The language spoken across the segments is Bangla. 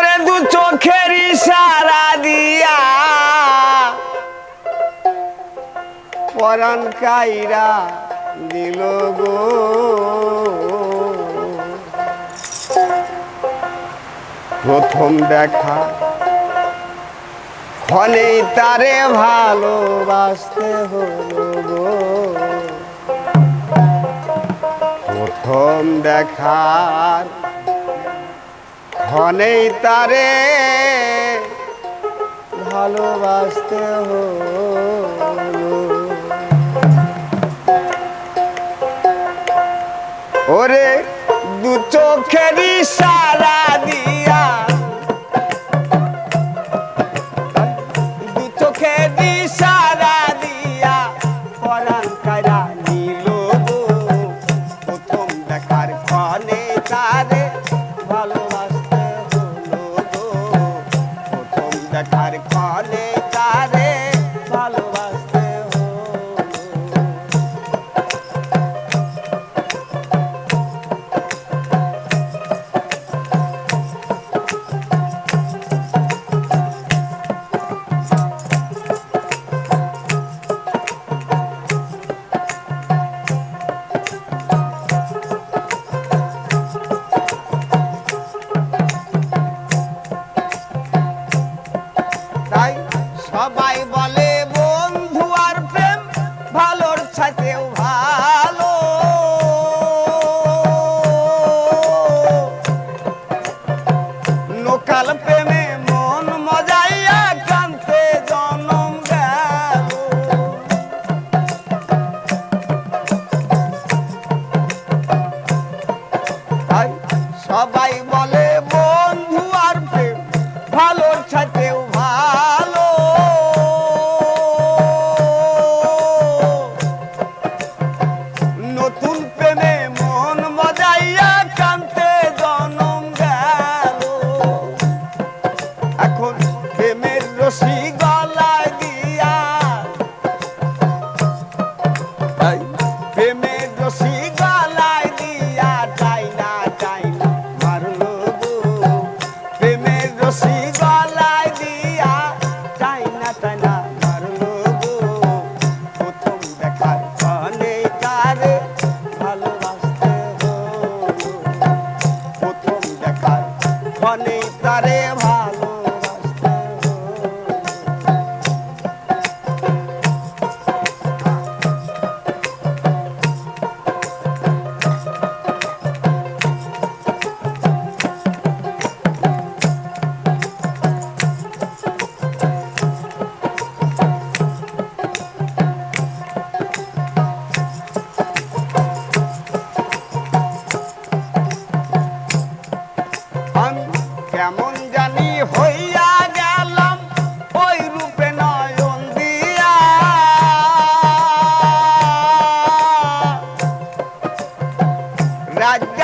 করে দু চোখের ইশারা দিয়া। পরাণ কাইরা দিল গো। প্রথম দেখা ফলে তারে ভালোবাসতে হলো গো। প্রথম দেখার ক্ষণেই তারে ভালোবাসতে হো ওরে দু চোখেরই সারা দিয়া তাই সবাই বলে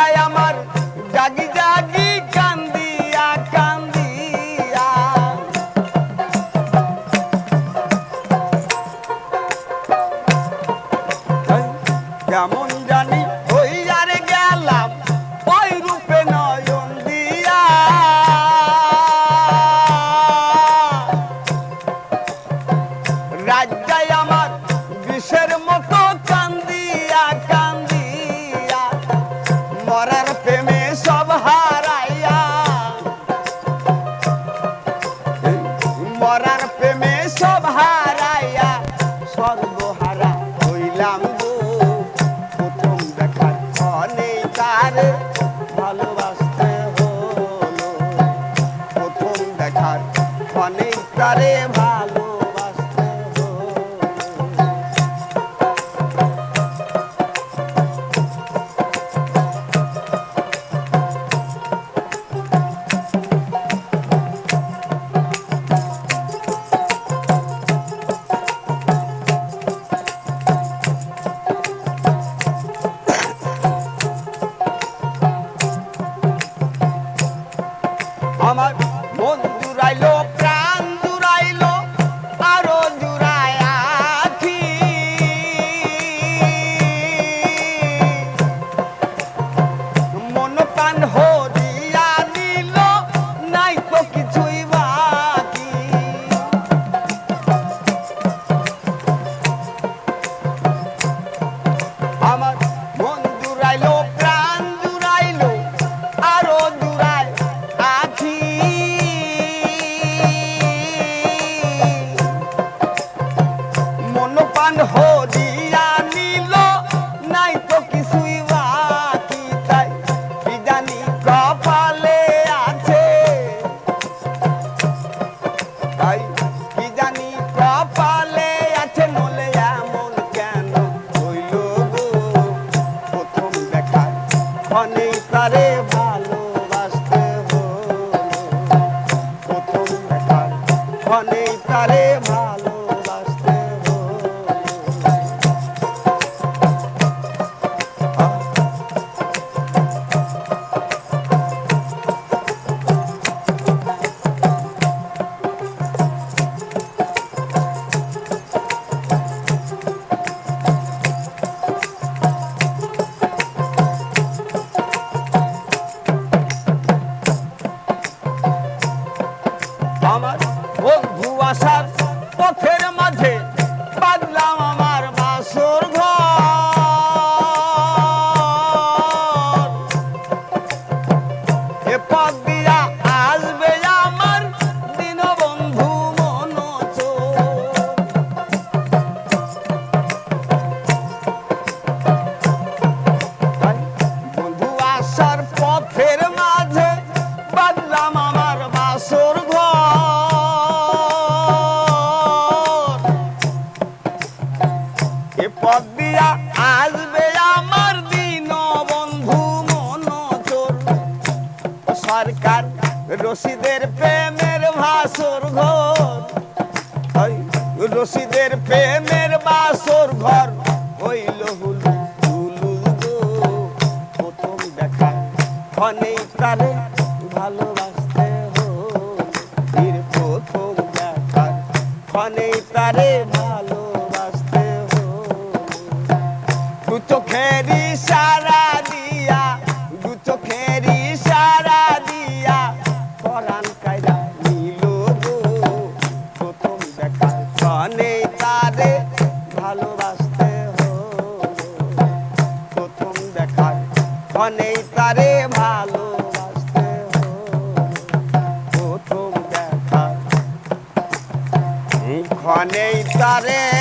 I am a Yeah. অনেক তারে ভা সরকার রশিদের প্রেমের ভাসুর ঘর। রশিদের প্রেমের বাসর ঘর। হইল হুলু প্রথম দেখা। অনেক তারে ভালোবাসতে হির প্রথম দেখা। অনেক তারে ভালোবাসতে হো তু চোখের সার অনেক তারে